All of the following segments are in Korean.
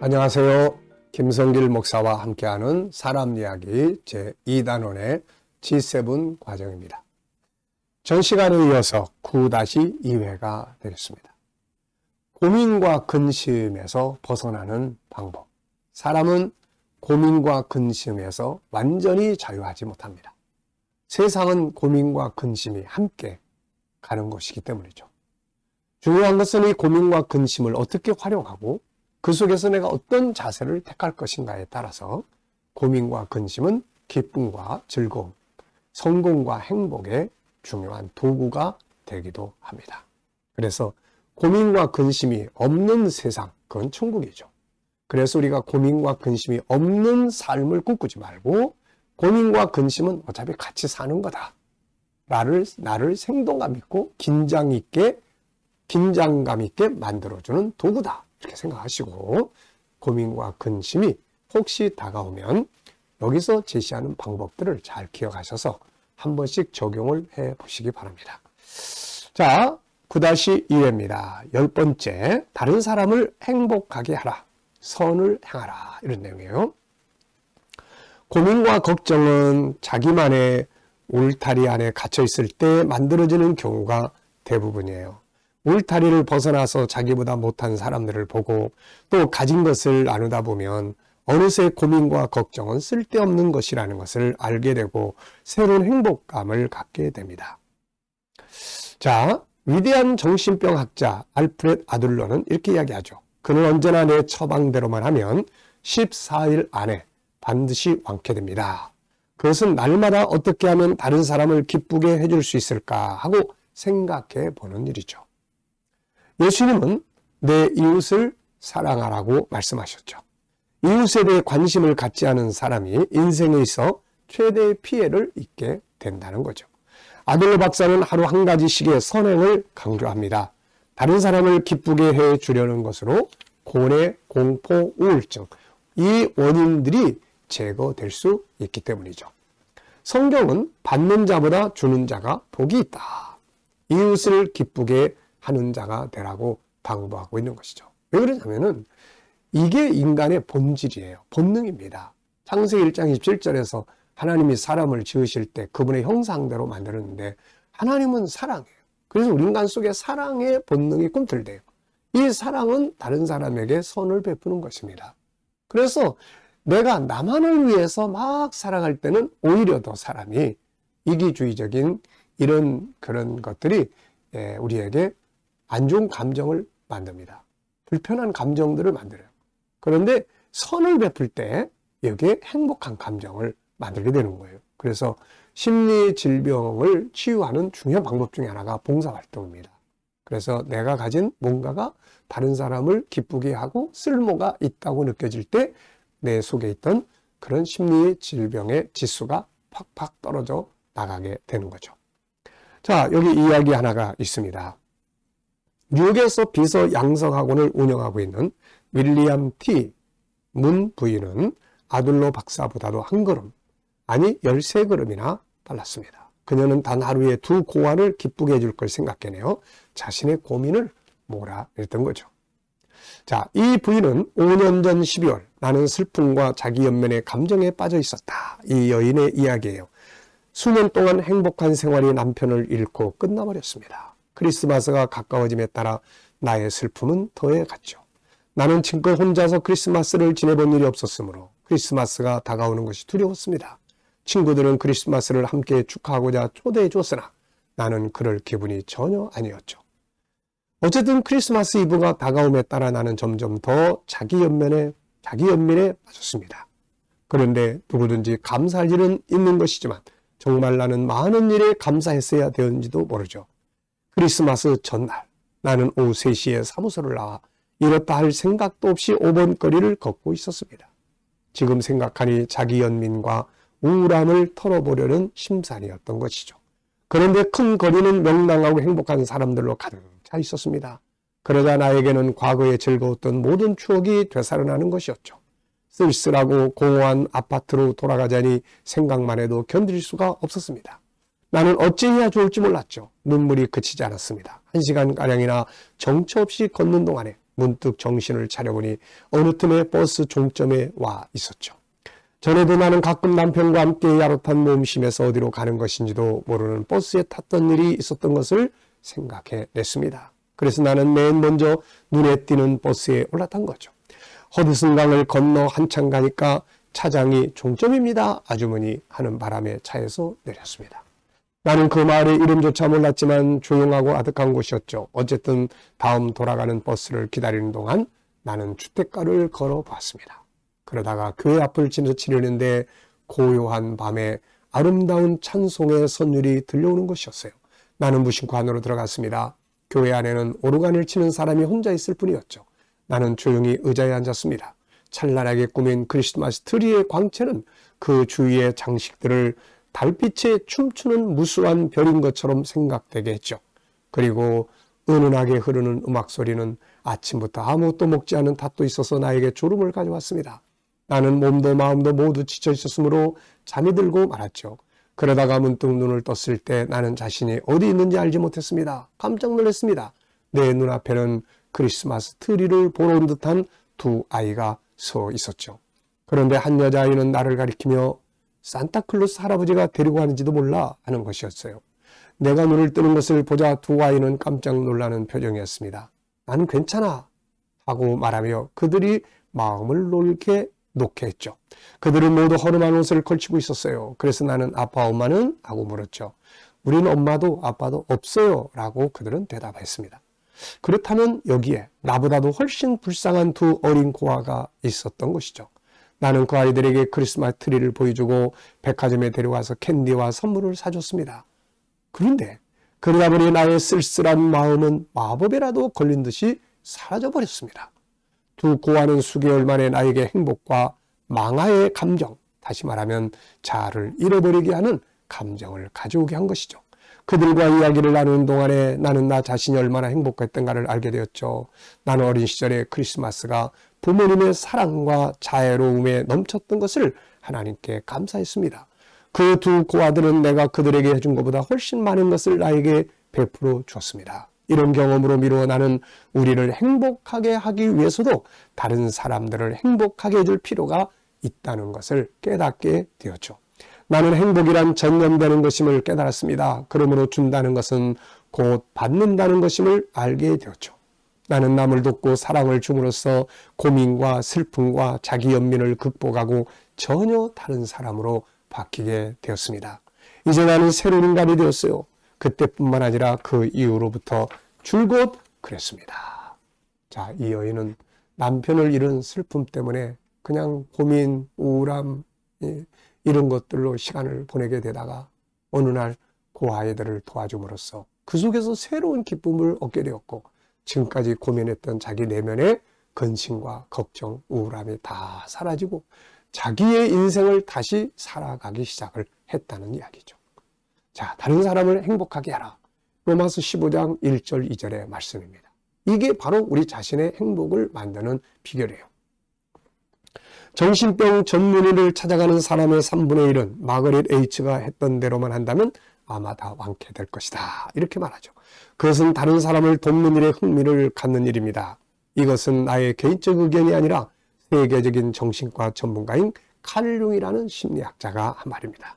안녕하세요. 김성길 목사와 함께하는 사람 이야기 제2단원의 G7 과정입니다. 전 시간에 이어서 9-2회가 되겠습니다. 고민과 근심에서 벗어나는 방법. 사람은 고민과 근심에서 완전히 자유하지 못합니다. 세상은 고민과 근심이 함께 가는 것이기 때문이죠. 중요한 것은 이 고민과 근심을 어떻게 활용하고 그 속에서 내가 어떤 자세를 택할 것인가에 따라서 고민과 근심은 기쁨과 즐거움, 성공과 행복의 중요한 도구가 되기도 합니다. 그래서 고민과 근심이 없는 세상, 그건 천국이죠. 그래서 우리가 고민과 근심이 없는 삶을 꿈꾸지 말고 고민과 근심은 어차피 같이 사는 거다. 나를, 나를 생동감 있고 긴장 있게, 긴장감 있게 만들어주는 도구다. 이렇게 생각하시고 고민과 근심이 혹시 다가오면 여기서 제시하는 방법들을 잘 기억하셔서 한 번씩 적용을 해 보시기 바랍니다. 자, 9-2회입니다. 열 번째, 다른 사람을 행복하게 하라. 선을 행하라. 이런 내용이에요. 고민과 걱정은 자기만의 울타리 안에 갇혀 있을 때 만들어지는 경우가 대부분이에요. 울타리를 벗어나서 자기보다 못한 사람들을 보고 또 가진 것을 나누다 보면 어느새 고민과 걱정은 쓸데없는 것이라는 것을 알게 되고 새로운 행복감을 갖게 됩니다. 자, 위대한 정신병 학자 알프렛 아둘러는 이렇게 이야기하죠. 그는 언제나 내 처방대로만 하면 14일 안에 반드시 완쾌됩니다. 그것은 날마다 어떻게 하면 다른 사람을 기쁘게 해줄 수 있을까 하고 생각해 보는 일이죠. 예수님은 내 이웃을 사랑하라고 말씀하셨죠. 이웃에 대해 관심을 갖지 않은 사람이 인생에 있어 최대의 피해를 입게 된다는 거죠. 아들로 박사는 하루 한 가지씩의 선행을 강조합니다. 다른 사람을 기쁘게 해 주려는 것으로 고뇌, 공포, 우울증 이 원인들이 제거될 수 있기 때문이죠. 성경은 받는 자보다 주는 자가 복이 있다. 이웃을 기쁘게 하는 자가 되라고 당부하고 있는 것이죠. 왜 그러냐면은 이게 인간의 본질이에요. 본능입니다. 창세기 1장 27절에서 하나님이 사람을 지으실 때 그분의 형상대로 만들었는데 하나님은 사랑이에요. 그래서 우리 인간 속에 사랑의 본능이 꿈틀대요. 이 사랑은 다른 사람에게 선을 베푸는 것입니다. 그래서 내가 나만을 위해서 막 살아갈 때는 오히려 더 사람이 이기주의적인 이런 그런 것들이 예, 우리에게 안 좋은 감정을 만듭니다. 불편한 감정들을 만들어요. 그런데 선을 베풀 때 여기에 행복한 감정을 만들게 되는 거예요. 그래서 심리 질병을 치유하는 중요한 방법 중에 하나가 봉사활동입니다. 그래서 내가 가진 뭔가가 다른 사람을 기쁘게 하고 쓸모가 있다고 느껴질 때 내 속에 있던 그런 심리 질병의 지수가 팍팍 떨어져 나가게 되는 거죠. 자, 여기 이야기 하나가 있습니다. 뉴욕에서 비서 양성학원을 운영하고 있는 윌리엄 T. 문 부인은 아들로 박사보다도 한 걸음, 아니 13걸음이나 빨랐습니다. 그녀는 단 하루에 두 고아를 기쁘게 해줄 걸 생각해내요. 자신의 고민을 몰아냈던 거죠. 자, 이 부인은 5년 전 12월 나는 슬픔과 자기 연면의 감정에 빠져 있었다. 이 여인의 이야기예요. 수년 동안 행복한 생활이 남편을 잃고 끝나버렸습니다. 크리스마스가 가까워짐에 따라 나의 슬픔은 더해갔죠. 나는 지금껏 혼자서 크리스마스를 지내본 일이 없었으므로 크리스마스가 다가오는 것이 두려웠습니다. 친구들은 크리스마스를 함께 축하하고자 초대해 줬으나 나는 그럴 기분이 전혀 아니었죠. 어쨌든 크리스마스 이브가 다가옴에 따라 나는 점점 더 자기 연면에, 자기 연민에 빠졌습니다. 그런데 누구든지 감사할 일은 있는 것이지만 정말 나는 많은 일에 감사했어야 되었는지도 모르죠. 크리스마스 전날 나는 오후 3시에 사무소를 나와 이렇다 할 생각도 없이 5번 거리를 걷고 있었습니다. 지금 생각하니 자기 연민과 우울함을 털어보려는 심산이었던 것이죠. 그런데 큰 거리는 명랑하고 행복한 사람들로 가득 차 있었습니다. 그러자 나에게는 과거에 즐거웠던 모든 추억이 되살아나는 것이었죠. 쓸쓸하고 공허한 아파트로 돌아가자니 생각만 해도 견딜 수가 없었습니다. 나는 어찌해야 좋을지 몰랐죠. 눈물이 그치지 않았습니다. 한 시간가량이나 정처 없이 걷는 동안에 문득 정신을 차려보니 어느 틈에 버스 종점에 와 있었죠. 전에도 나는 가끔 남편과 함께 야릇한 몸심에서 어디로 가는 것인지도 모르는 버스에 탔던 일이 있었던 것을 생각해 냈습니다. 그래서 나는 맨 먼저 눈에 띄는 버스에 올라탄 거죠. 허드슨강을 건너 한참 가니까 차장이 종점입니다. 아주머니 하는 바람에 차에서 내렸습니다. 나는 그 마을의 이름조차 몰랐지만 조용하고 아득한 곳이었죠. 어쨌든 다음 돌아가는 버스를 기다리는 동안 나는 주택가를 걸어봤습니다. 그러다가 교회 앞을 지나치려는데 고요한 밤에 아름다운 찬송의 선율이 들려오는 것이었어요. 나는 무심코 안으로 들어갔습니다. 교회 안에는 오르간을 치는 사람이 혼자 있을 뿐이었죠. 나는 조용히 의자에 앉았습니다. 찬란하게 꾸민 크리스마스 트리의 광채는 그 주위의 장식들을 달빛에 춤추는 무수한 별인 것처럼 생각되게 했죠. 그리고 은은하게 흐르는 음악 소리는 아침부터 아무것도 먹지 않은 탓도 있어서 나에게 졸음을 가져왔습니다. 나는 몸도 마음도 모두 지쳐 있었으므로 잠이 들고 말았죠. 그러다가 문득 눈을 떴을 때 나는 자신이 어디 있는지 알지 못했습니다. 깜짝 놀랐습니다. 내 눈앞에는 크리스마스 트리를 보러 온 듯한 두 아이가 서 있었죠. 그런데 한 여자아이는 나를 가리키며 산타클로스 할아버지가 데리고 가는지도 몰라 하는 것이었어요. 내가 눈을 뜨는 것을 보자 두 아이는 깜짝 놀라는 표정이었습니다. 나는 괜찮아 하고 말하며 그들이 마음을 놓게 놓게 했죠. 그들은 모두 허름한 옷을 걸치고 있었어요. 그래서 나는 아빠 엄마는 하고 물었죠. 우리는 엄마도 아빠도 없어요 라고 그들은 대답했습니다. 그렇다면 여기에 나보다도 훨씬 불쌍한 두 어린 고아가 있었던 것이죠. 나는 그 아이들에게 크리스마스 트리를 보여주고 백화점에 데려가서 캔디와 선물을 사줬습니다. 그런데 그러다 보니 나의 쓸쓸한 마음은 마법에라도 걸린 듯이 사라져버렸습니다. 두 고아는 수개월 만에 나에게 행복과 망하의 감정, 다시 말하면 자아를 잃어버리게 하는 감정을 가져오게 한 것이죠. 그들과 이야기를 나누는 동안에 나는 나 자신이 얼마나 행복했던가를 알게 되었죠. 나는 어린 시절에 크리스마스가 부모님의 사랑과 자애로움에 넘쳤던 것을 하나님께 감사했습니다. 그 두 고아들은 내가 그들에게 해준 것보다 훨씬 많은 것을 나에게 베풀어 주었습니다. 이런 경험으로 미루어 나는 우리를 행복하게 하기 위해서도 다른 사람들을 행복하게 해줄 필요가 있다는 것을 깨닫게 되었죠. 나는 행복이란 전념되는 것임을 깨달았습니다. 그러므로 준다는 것은 곧 받는다는 것임을 알게 되었죠. 나는 남을 돕고 사랑을 줌으로써 고민과 슬픔과 자기 연민을 극복하고 전혀 다른 사람으로 바뀌게 되었습니다. 이제 나는 새로운 인간이 되었어요. 그때뿐만 아니라 그 이후로부터 줄곧 그랬습니다. 자, 이 여인은 남편을 잃은 슬픔 때문에 그냥 고민, 우울함, 이런 것들로 시간을 보내게 되다가 어느 날 그 아이들을 도와줌으로써 그 속에서 새로운 기쁨을 얻게 되었고 지금까지 고민했던 자기 내면의 근심과 걱정, 우울함이 다 사라지고 자기의 인생을 다시 살아가기 시작을 했다는 이야기죠. 자, 다른 사람을 행복하게 하라. 로마서 15장 1절 2절의 말씀입니다. 이게 바로 우리 자신의 행복을 만드는 비결이에요. 정신병 전문의를 찾아가는 사람의 3분의 1은 마거릿 H가 했던 대로만 한다면 아마 다 완쾌될 것이다. 이렇게 말하죠. 그것은 다른 사람을 돕는 일에 흥미를 갖는 일입니다. 이것은 나의 개인적 의견이 아니라 세계적인 정신과 전문가인 칼융이라는 심리학자가 한 말입니다.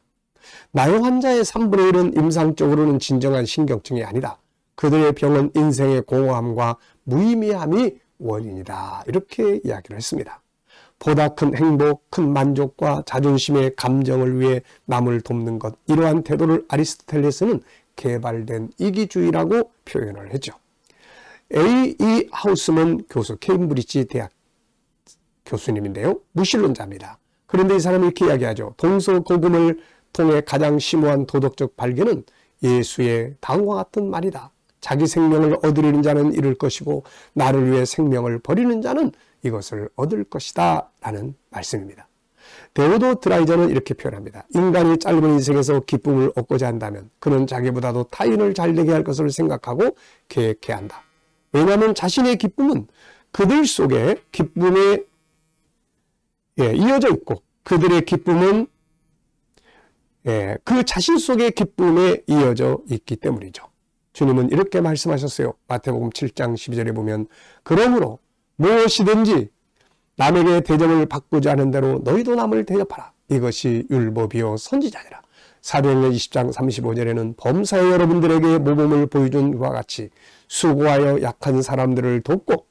나의 환자의 3분의 1은 임상적으로는 진정한 신경증이 아니다. 그들의 병은 인생의 공허함과 무의미함이 원인이다. 이렇게 이야기를 했습니다. 보다 큰 행복, 큰 만족과 자존심의 감정을 위해 남을 돕는 것. 이러한 태도를 아리스토텔레스는 개발된 이기주의라고 표현을 했죠. A.E. 하우스먼 교수, 케임브리지 대학 교수님인데요. 무신론자입니다. 그런데 이 사람이 이렇게 이야기하죠. 동서고금을 통해 가장 심오한 도덕적 발견은 예수의 다음과 같은 말이다. 자기 생명을 얻으려는 자는 잃을 것이고 나를 위해 생명을 버리는 자는 이것을 얻을 것이다 라는 말씀입니다. 데오도 드라이저는 이렇게 표현합니다. 인간이 짧은 인생에서 기쁨을 얻고자 한다면 그는 자기보다도 타인을 잘되게 할 것을 생각하고 계획해야 한다. 왜냐하면 자신의 기쁨은 그들 속에 기쁨에 예, 이어져 있고 그들의 기쁨은 예, 그 자신 속의 기쁨에 이어져 있기 때문이죠. 주님은 이렇게 말씀하셨어요. 마태복음 7장 12절에 보면 그러므로 무엇이든지 남에게 대접을 바꾸지 않은 대로 너희도 남을 대접하라. 이것이 율법이요 선지자니라. 사도행전 20장 35절에는 범사의 여러분들에게 모범을 보여준 것과 같이 수고하여 약한 사람들을 돕고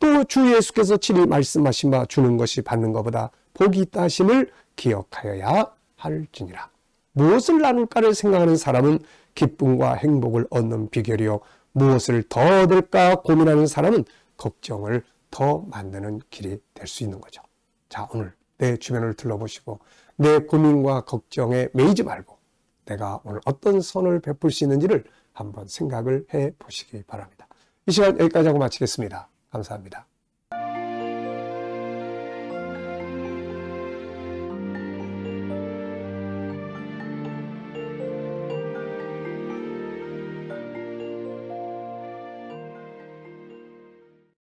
또 주 예수께서 친히 말씀하신 바 주는 것이 받는 것보다 복이 있다 하심을 기억하여야 할지니라. 무엇을 나눌까를 생각하는 사람은 기쁨과 행복을 얻는 비결이요 무엇을 더 얻을까 고민하는 사람은 걱정을 더 만드는 길이 될 수 있는 거죠. 자, 오늘 내 주변을 둘러보시고 내 고민과 걱정에 매이지 말고 내가 오늘 어떤 선을 베풀 수 있는지를 한번 생각을 해 보시기 바랍니다. 이 시간 여기까지 하고 마치겠습니다. 감사합니다.